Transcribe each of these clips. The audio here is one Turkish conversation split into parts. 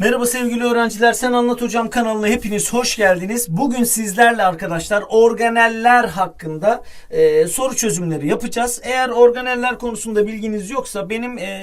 Merhaba sevgili öğrenciler. Sen Anlat Hocam kanalına hepiniz hoş geldiniz. Bugün sizlerle arkadaşlar organeller hakkında e, soru çözümleri yapacağız. Eğer organeller konusunda bilginiz yoksa benim e,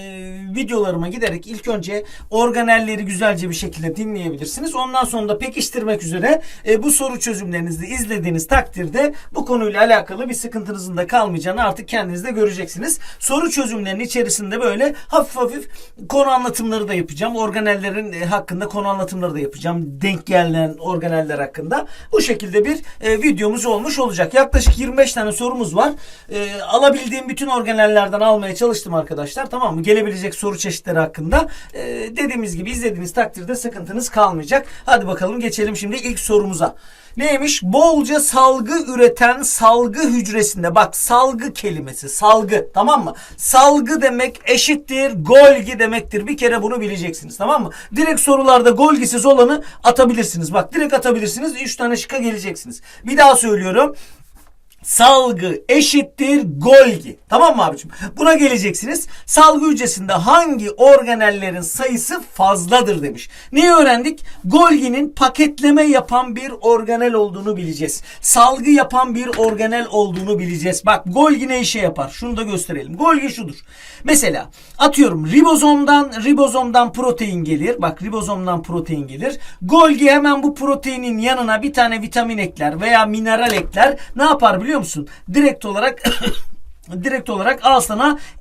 videolarıma giderek ilk önce organelleri güzelce bir şekilde dinleyebilirsiniz. Ondan sonra da pekiştirmek üzere e, bu soru çözümlerinizi izlediğiniz takdirde bu konuyla alakalı bir sıkıntınızın da kalmayacağını artık kendiniz de göreceksiniz. Soru çözümlerinin içerisinde böyle hafif hafif konu anlatımları da yapacağım. Organellerin e, hakkında konu anlatımları da yapacağım. Denk gelen organeller hakkında. Bu şekilde bir e, videomuz olmuş olacak. Yaklaşık 25 tane sorumuz var. E, alabildiğim bütün organellerden almaya çalıştım arkadaşlar. Tamam mı? Gelebilecek soru çeşitleri hakkında. E, dediğimiz gibi izlediğiniz takdirde sıkıntınız kalmayacak. Hadi bakalım geçelim şimdi ilk sorumuza. Neymiş? Bolca salgı üreten salgı hücresinde. Bak salgı kelimesi. Salgı. Tamam mı? Salgı demek eşittir. Golgi demektir. Bir kere bunu bileceksiniz. Tamam mı? Direkt sorularda golgisiz olanı atabilirsiniz. Bak direkt atabilirsiniz. 3 tane şıkka geleceksiniz. Bir daha söylüyorum. Salgı eşittir Golgi. Tamam mı abicim? Buna geleceksiniz. Salgı hücresinde hangi organellerin sayısı fazladır demiş. Neyi öğrendik? Golgi'nin paketleme yapan bir organel olduğunu bileceğiz. Salgı yapan bir organel olduğunu bileceğiz. Bak Golgi ne işe yapar? Şunu da gösterelim. Golgi şudur. Mesela atıyorum ribozomdan ribozomdan protein gelir. Bak ribozomdan protein gelir. Golgi hemen bu proteinin yanına bir tane vitamin ekler veya mineral ekler. Ne yapar biliyor musun? Direkt olarak direkt olarak al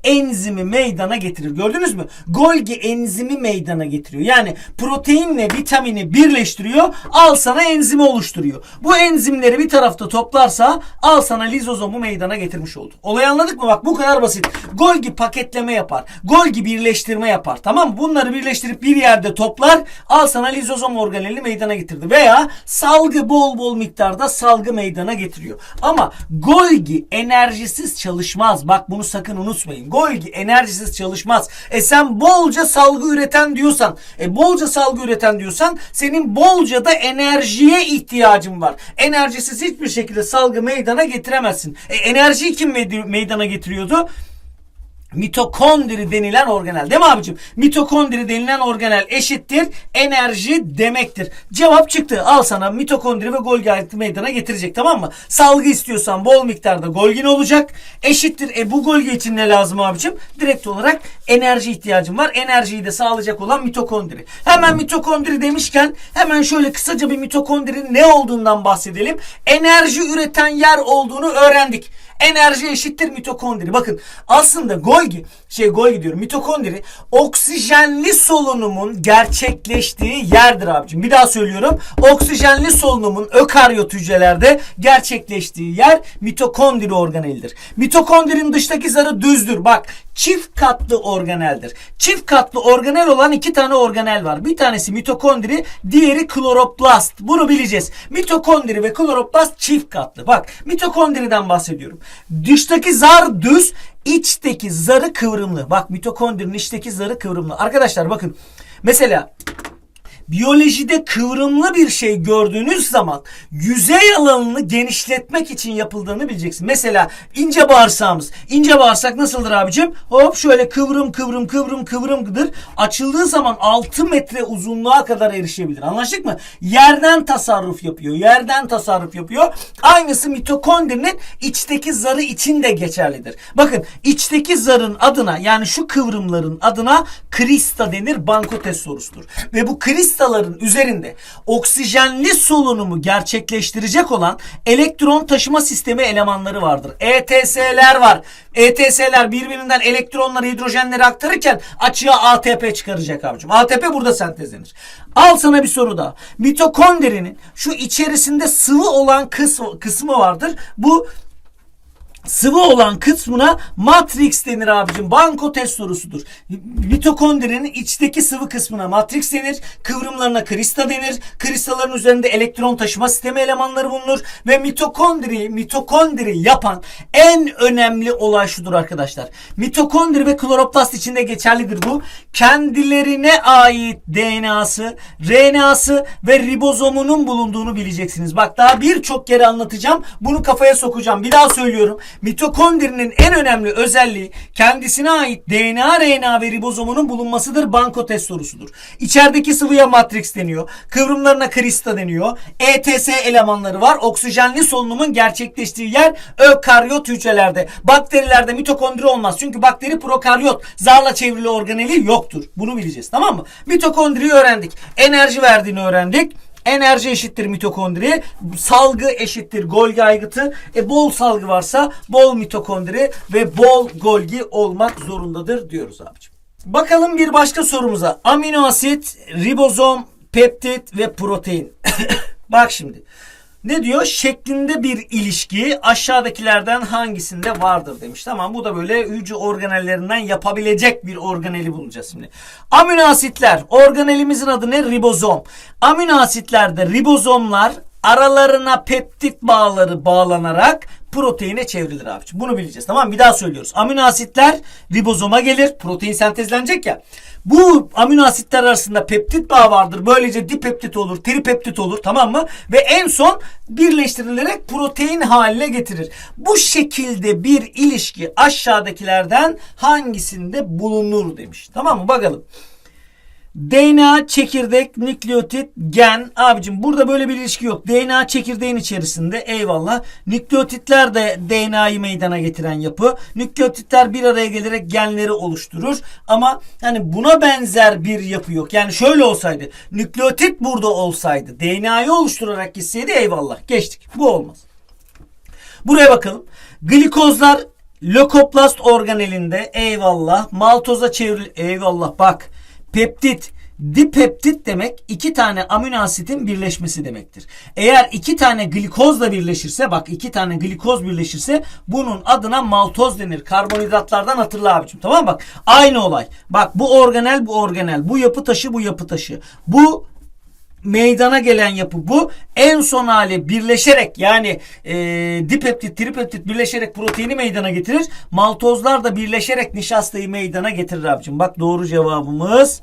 enzimi meydana getirir. Gördünüz mü? Golgi enzimi meydana getiriyor. Yani proteinle vitamini birleştiriyor. Al enzimi oluşturuyor. Bu enzimleri bir tarafta toplarsa al lizozomu meydana getirmiş oldu. Olayı anladık mı? Bak bu kadar basit. Golgi paketleme yapar. Golgi birleştirme yapar. Tamam mı? Bunları birleştirip bir yerde toplar. Al lizozom organelini meydana getirdi. Veya salgı bol bol miktarda salgı meydana getiriyor. Ama Golgi enerjisiz çalışmaz. Bak bunu sakın unutmayın. Golgi enerjisiz çalışmaz. E sen bolca salgı üreten diyorsan, e bolca salgı üreten diyorsan senin bolca da enerjiye ihtiyacın var. Enerjisiz hiçbir şekilde salgı meydana getiremezsin. E enerjiyi kim meyd- meydana getiriyordu? Mitokondri denilen organel. Değil mi abicim? Mitokondri denilen organel eşittir enerji demektir. Cevap çıktı. Al sana mitokondri ve Golgi ayrıntı meydana getirecek tamam mı? Salgı istiyorsan bol miktarda Golgin olacak. Eşittir. E bu Golgi için ne lazım abicim? Direkt olarak enerji ihtiyacım var. Enerjiyi de sağlayacak olan mitokondri. Hemen mitokondri demişken hemen şöyle kısaca bir mitokondrinin ne olduğundan bahsedelim. Enerji üreten yer olduğunu öğrendik. Enerji eşittir mitokondri. Bakın aslında Golgi, şey Golgi diyorum mitokondri oksijenli solunumun gerçekleştiği yerdir abicim. Bir daha söylüyorum. Oksijenli solunumun ökaryot hücrelerde gerçekleştiği yer mitokondri organelidir. Mitokondrinin dıştaki zarı düzdür. Bak çift katlı organeldir. Çift katlı organel olan iki tane organel var. Bir tanesi mitokondri, diğeri kloroplast. Bunu bileceğiz. Mitokondri ve kloroplast çift katlı. Bak mitokondriden bahsediyorum. Dıştaki zar düz, içteki zarı kıvrımlı. Bak mitokondrinin içteki zarı kıvrımlı. Arkadaşlar bakın. Mesela biyolojide kıvrımlı bir şey gördüğünüz zaman yüzey alanını genişletmek için yapıldığını bileceksin. Mesela ince bağırsağımız. İnce bağırsak nasıldır abicim? Hop şöyle kıvrım kıvrım kıvrım kıvrımdır. Açıldığı zaman 6 metre uzunluğa kadar erişebilir. Anlaştık mı? Yerden tasarruf yapıyor. Yerden tasarruf yapıyor. Aynısı mitokondrinin içteki zarı için de geçerlidir. Bakın içteki zarın adına yani şu kıvrımların adına krista denir. Banko test sorusudur. Ve bu kristaların üzerinde oksijenli solunumu gerçekleştirecek olan elektron taşıma sistemi elemanları vardır. ETS'ler var. ETS'ler birbirinden elektronları, hidrojenleri aktarırken açığa ATP çıkaracak abicim. ATP burada sentezlenir. Al sana bir soru daha. Mitokondrinin şu içerisinde sıvı olan kısmı, kısmı vardır. Bu Sıvı olan kısmına matrix denir abicim. Banko test sorusudur. Mitokondrinin içteki sıvı kısmına matrix denir. Kıvrımlarına krista denir. Kristaların üzerinde elektron taşıma sistemi elemanları bulunur. Ve mitokondri, mitokondri yapan en önemli olay şudur arkadaşlar. Mitokondri ve kloroplast içinde geçerlidir bu. Kendilerine ait DNA'sı, RNA'sı ve ribozomunun bulunduğunu bileceksiniz. Bak daha birçok kere anlatacağım. Bunu kafaya sokacağım. Bir daha söylüyorum. Mitokondrinin en önemli özelliği kendisine ait DNA, RNA ve ribozomunun bulunmasıdır. Banko test sorusudur. İçerideki sıvıya matrix deniyor. Kıvrımlarına krista deniyor. ETS elemanları var. Oksijenli solunumun gerçekleştiği yer ökaryot hücrelerde. Bakterilerde mitokondri olmaz. Çünkü bakteri prokaryot. Zarla çevrili organeli yoktur. Bunu bileceğiz tamam mı? Mitokondriyi öğrendik. Enerji verdiğini öğrendik. Enerji eşittir mitokondri. Salgı eşittir Golgi aygıtı. E bol salgı varsa bol mitokondri ve bol Golgi olmak zorundadır diyoruz abicim. Bakalım bir başka sorumuza. Amino asit, ribozom, peptit ve protein. Bak şimdi. Ne diyor? Şeklinde bir ilişki aşağıdakilerden hangisinde vardır demiş. Tamam bu da böyle hücre organellerinden yapabilecek bir organeli bulacağız şimdi. Amino asitler. Organelimizin adı ne? Ribozom. Amino asitlerde ribozomlar aralarına peptit bağları bağlanarak proteine çevrilir abiciğim. Bunu bileceğiz. Tamam? Bir daha söylüyoruz. Amino asitler ribozoma gelir. Protein sentezlenecek ya. Bu amino asitler arasında peptit bağı vardır. Böylece dipeptit olur, tripeptit olur tamam mı? Ve en son birleştirilerek protein haline getirir. Bu şekilde bir ilişki aşağıdakilerden hangisinde bulunur demiş. Tamam mı? Bakalım. DNA, çekirdek, nükleotit, gen. Abicim burada böyle bir ilişki yok. DNA çekirdeğin içerisinde eyvallah. Nükleotitler de DNA'yı meydana getiren yapı. Nükleotitler bir araya gelerek genleri oluşturur. Ama hani buna benzer bir yapı yok. Yani şöyle olsaydı. Nükleotit burada olsaydı. DNA'yı oluşturarak gitseydi eyvallah. Geçtik. Bu olmaz. Buraya bakalım. Glikozlar lökoplast organelinde eyvallah. Maltoza çevril eyvallah bak. Peptit dipeptit demek iki tane amino asitin birleşmesi demektir. Eğer iki tane glikozla birleşirse bak iki tane glikoz birleşirse bunun adına maltoz denir. Karbonhidratlardan hatırla abicim tamam mı? Bak aynı olay. Bak bu organel bu organel. Bu yapı taşı bu yapı taşı. Bu meydana gelen yapı bu. En son hali birleşerek yani e, dipeptit, tripeptit birleşerek proteini meydana getirir. Maltozlar da birleşerek nişastayı meydana getirir abicim. Bak doğru cevabımız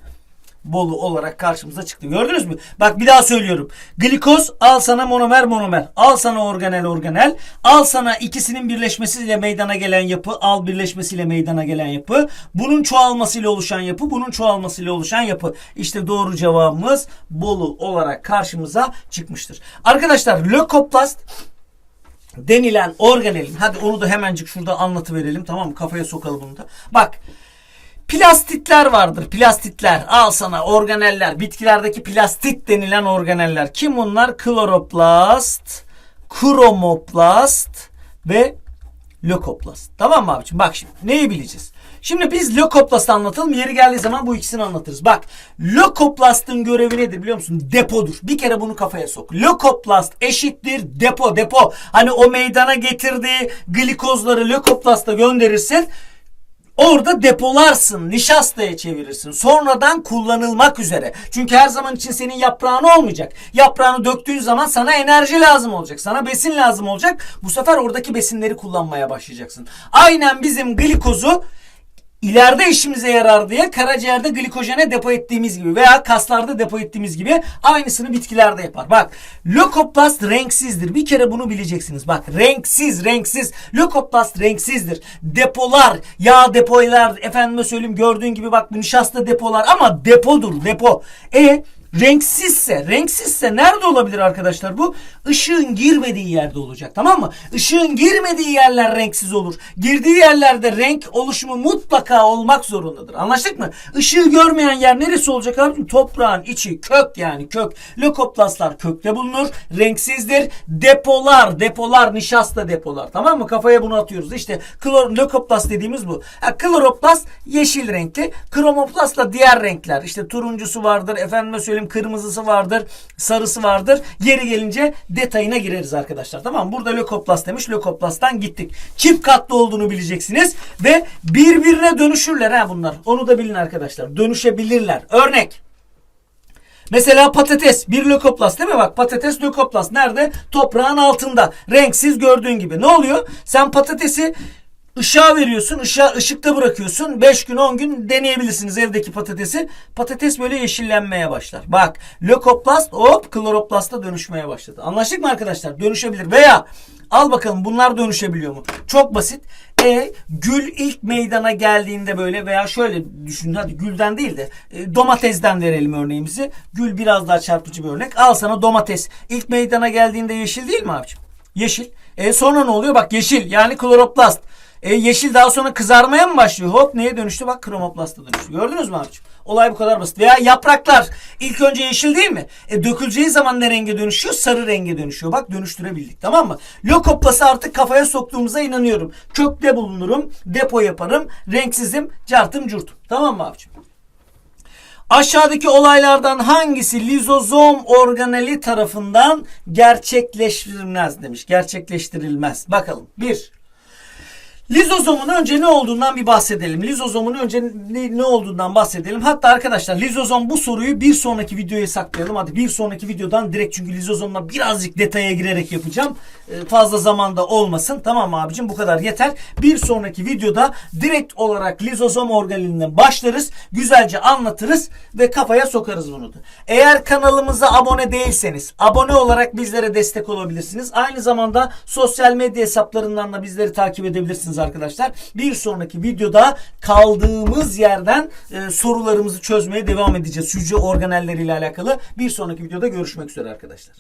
Bolu olarak karşımıza çıktı. Gördünüz mü? Bak bir daha söylüyorum. Glikoz al sana monomer monomer. Al sana organel organel. Al sana ikisinin birleşmesiyle meydana gelen yapı. Al birleşmesiyle meydana gelen yapı. Bunun çoğalmasıyla oluşan yapı. Bunun çoğalmasıyla oluşan yapı. İşte doğru cevabımız Bolu olarak karşımıza çıkmıştır. Arkadaşlar lökoplast denilen organelin hadi onu da hemencik şurada anlatıverelim tamam mı? Kafaya sokalım bunu da. Bak Plastitler vardır. Plastitler. Al sana organeller. Bitkilerdeki plastit denilen organeller. Kim bunlar? Kloroplast, kromoplast ve lökoplast. Tamam mı abiciğim? Bak şimdi neyi bileceğiz? Şimdi biz lökoplast anlatalım. Yeri geldiği zaman bu ikisini anlatırız. Bak lökoplastın görevi nedir biliyor musun? Depodur. Bir kere bunu kafaya sok. Lökoplast eşittir depo depo. Hani o meydana getirdiği glikozları lökoplasta gönderirsin. Orada depolarsın, nişastaya çevirirsin. Sonradan kullanılmak üzere. Çünkü her zaman için senin yaprağın olmayacak. Yaprağını döktüğün zaman sana enerji lazım olacak. Sana besin lazım olacak. Bu sefer oradaki besinleri kullanmaya başlayacaksın. Aynen bizim glikozu ileride işimize yarar diye karaciğerde glikojene depo ettiğimiz gibi veya kaslarda depo ettiğimiz gibi aynısını bitkilerde yapar. Bak lökoplast renksizdir. Bir kere bunu bileceksiniz. Bak renksiz renksiz. Lökoplast renksizdir. Depolar, yağ depolar, efendime söyleyeyim gördüğün gibi bak bu nişasta depolar ama depodur depo. E renksizse, renksizse nerede olabilir arkadaşlar bu? Işığın girmediği yerde olacak tamam mı? Işığın girmediği yerler renksiz olur. Girdiği yerlerde renk oluşumu mutlaka olmak zorundadır. Anlaştık mı? Işığı görmeyen yer neresi olacak abi? Toprağın içi, kök yani kök. Lökoplastlar kökte bulunur. Renksizdir. Depolar, depolar, nişasta depolar. Tamam mı? Kafaya bunu atıyoruz. İşte klor, lökoplast dediğimiz bu. Ha, kloroplast yeşil renkli. Kromoplast da diğer renkler. İşte turuncusu vardır. Efendime söyleyeyim kırmızısı vardır. Sarısı vardır. Yeri gelince detayına gireriz arkadaşlar. Tamam? Burada lökoplast demiş. Lökoplasttan gittik. Çift katlı olduğunu bileceksiniz. Ve birbirine dönüşürler ha bunlar. Onu da bilin arkadaşlar. Dönüşebilirler. Örnek. Mesela patates bir lökoplast değil mi? Bak patates lökoplast nerede? Toprağın altında. Renksiz gördüğün gibi. Ne oluyor? Sen patatesi Işığa veriyorsun, ışığa, ışıkta bırakıyorsun. 5 gün 10 gün deneyebilirsiniz evdeki patatesi. Patates böyle yeşillenmeye başlar. Bak lökoplast hop kloroplasta dönüşmeye başladı. Anlaştık mı arkadaşlar? Dönüşebilir. Veya al bakalım bunlar dönüşebiliyor mu? Çok basit. E gül ilk meydana geldiğinde böyle veya şöyle düşünün hadi gülden değil de e, domatesden verelim örneğimizi. Gül biraz daha çarpıcı bir örnek. Al sana domates. İlk meydana geldiğinde yeşil değil mi abiciğim? Yeşil. E sonra ne oluyor? Bak yeşil yani kloroplast. E, yeşil daha sonra kızarmaya mı başlıyor? Hop neye dönüştü? Bak kromoplasta dönüştü. Gördünüz mü abiciğim? Olay bu kadar basit. Veya yapraklar ilk önce yeşil değil mi? E, döküleceği zaman ne renge dönüşüyor? Sarı renge dönüşüyor. Bak dönüştürebildik tamam mı? Lökoplası artık kafaya soktuğumuza inanıyorum. Kökte bulunurum. Depo yaparım. Renksizim. Cartım curtum. Tamam mı abiciğim? Aşağıdaki olaylardan hangisi lizozom organeli tarafından gerçekleştirilmez demiş. Gerçekleştirilmez. Bakalım. Bir. Lizozomun önce ne olduğundan bir bahsedelim. Lizozomun önce ne, olduğundan bahsedelim. Hatta arkadaşlar lizozom bu soruyu bir sonraki videoya saklayalım. Hadi bir sonraki videodan direkt çünkü lizozomla birazcık detaya girerek yapacağım. Ee, fazla zamanda olmasın. Tamam abicim bu kadar yeter. Bir sonraki videoda direkt olarak lizozom organelinden başlarız. Güzelce anlatırız ve kafaya sokarız bunu da. Eğer kanalımıza abone değilseniz abone olarak bizlere destek olabilirsiniz. Aynı zamanda sosyal medya hesaplarından da bizleri takip edebilirsiniz arkadaşlar. Bir sonraki videoda kaldığımız yerden e, sorularımızı çözmeye devam edeceğiz. Hücre organelleriyle alakalı. Bir sonraki videoda görüşmek üzere arkadaşlar.